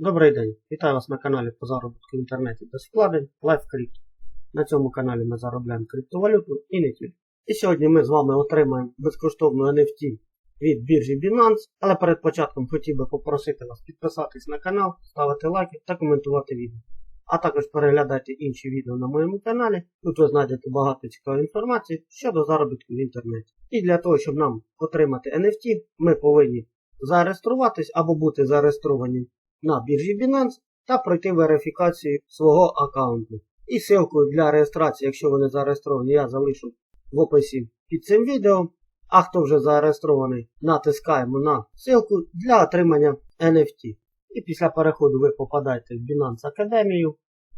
Добрий день! Вітаю вас на каналі по заробітку в інтернеті без вкладень LiveCrypto. На цьому каналі ми заробляємо криптовалюту і не тільки. І сьогодні ми з вами отримаємо безкоштовну NFT від біржі Binance, але перед початком хотів би попросити вас підписатись на канал, ставити лайки та коментувати відео. А також переглядайте інші відео на моєму каналі. Тут ви знайдете багато цікавої інформації щодо заробітку в інтернеті. І для того, щоб нам отримати NFT, ми повинні зареєструватись або бути зареєстровані на біржі Binance та пройти верифікацію свого аккаунту. І ссылку для реєстрації, якщо ви не зареєстровані, я залишу в описі під цим відео. А хто вже зареєстрований, натискаємо на ссылку для отримання NFT. І після переходу ви попадаєте в Binance Академію.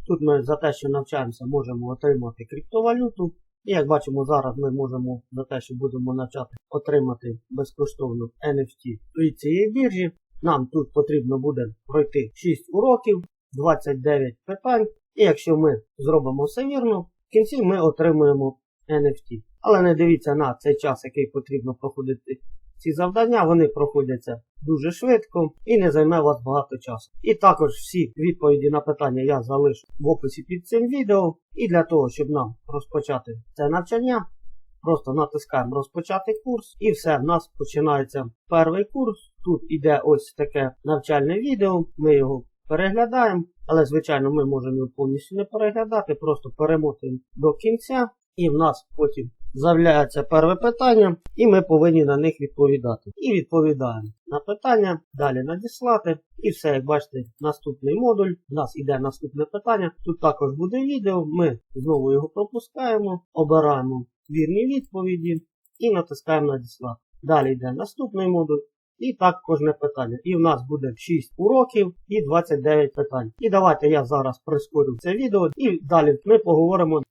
Тут ми за те, що навчаємося, можемо отримати криптовалюту. І як бачимо, зараз ми можемо за те, що будемо навчати отримати безкоштовну NFT від цієї біржі. Нам тут потрібно буде пройти 6 уроків, 29 питань. І якщо ми зробимо все вірно, в кінці ми отримуємо NFT. Але не дивіться на цей час, який потрібно проходити ці завдання, вони проходяться дуже швидко і не займе вас багато часу. І також всі відповіді на питання я залишу в описі під цим відео. І для того, щоб нам розпочати це навчання, просто натискаємо розпочати курс і все, в нас починається перший курс. Тут іде ось таке навчальне відео, ми його переглядаємо, але, звичайно, ми можемо його повністю не переглядати, просто перемотуємо до кінця, і в нас потім з'являється перше питання, і ми повинні на них відповідати. І відповідаємо на питання, далі надіслати. І все, як бачите, наступний модуль. У нас іде наступне питання. Тут також буде відео. Ми знову його пропускаємо, обираємо вірні відповіді і натискаємо надіслати. Далі йде наступний модуль. І так кожне питання. І в нас буде 6 уроків і 29 питань. І давайте я зараз прискорю це відео і далі ми поговоримо.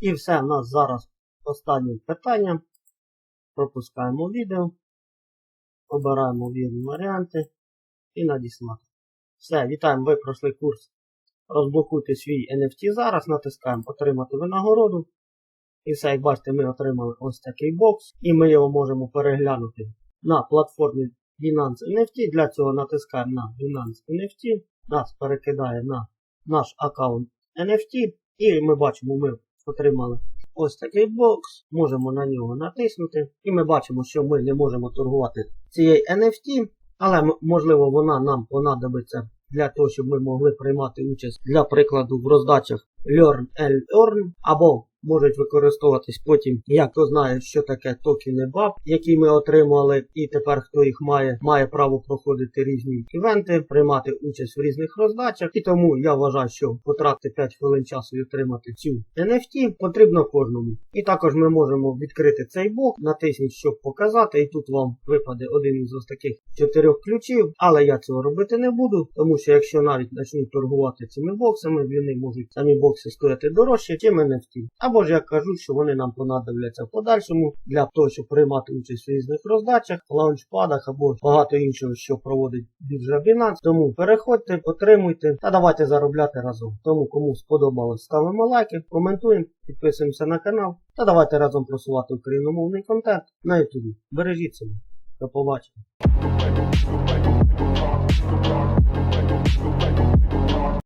І все, в нас зараз останнє питання. Пропускаємо відео. Обираємо вірні варіанти і надіслати. Все, вітаємо, ви пройшли курс. Розблокуйте свій NFT зараз, натискаємо Отримати винагороду. І все, як бачите, ми отримали ось такий бокс. І ми його можемо переглянути на платформі Binance NFT. Для цього натискаємо на Binance NFT. Нас перекидає на наш аккаунт NFT. І ми бачимо, ми отримали ось такий бокс. Можемо на нього натиснути. І ми бачимо, що ми не можемо торгувати цією NFT. Але можливо вона нам понадобиться для того, щоб ми могли приймати участь для прикладу в роздачах Learn and Earn або можуть використовуватись потім, як хто знає, що таке токени BAP, які ми отримали, і тепер хто їх має, має право проходити різні івенти, приймати участь в різних роздачах. І тому я вважаю, що потратити 5 хвилин часу і отримати цю NFT потрібно кожному. І також ми можемо відкрити цей бок, натисніть, щоб показати, і тут вам випаде один із ось таких чотирьох ключів, але я цього робити не буду, тому що якщо навіть почнуть торгувати цими боксами, вони можуть самі бокси стояти дорожче, чим NFT. Або ж я кажу, що вони нам понадобляться в подальшому для того, щоб приймати участь в різних роздачах, лаунчпадах або багато іншого, що проводить біржа Binance. Тому переходьте, отримуйте та давайте заробляти разом. Тому кому сподобалось, ставимо лайки, коментуємо, підписуємося на канал та давайте разом просувати україномовний контент на YouTube. Бережіть себе. До побачення.